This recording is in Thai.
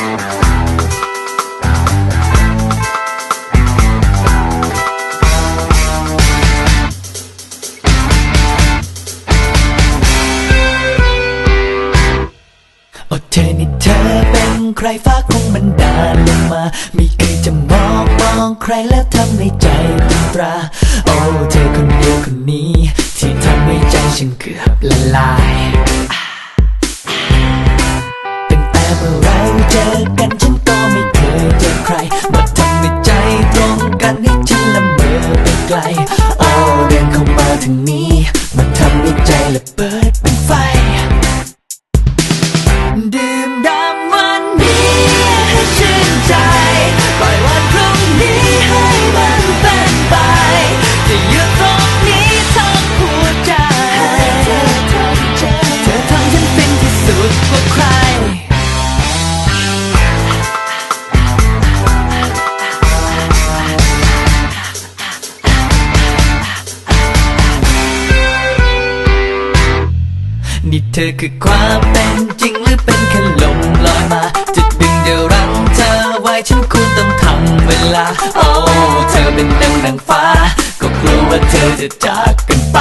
เธอนี่เธอเป็นใครฟ้าคงบันดาลลงมา ไม่เคยจะมองมองใครและทำให้ใจตึงตรา โอ้เธอคนเดียวคนนี้ ที่ทำให้ใจฉันเกือบละลาย เธอคือความเป็นจริงหรือเป็นแค่ลมลอยมาจุดึงเดี๋ยวรั้งเธอไว้ฉันควรต้องทำเวลา โอ้ เธอเป็นนางนางฟ้า ก็กลัวว่าเธอจะจากกันไป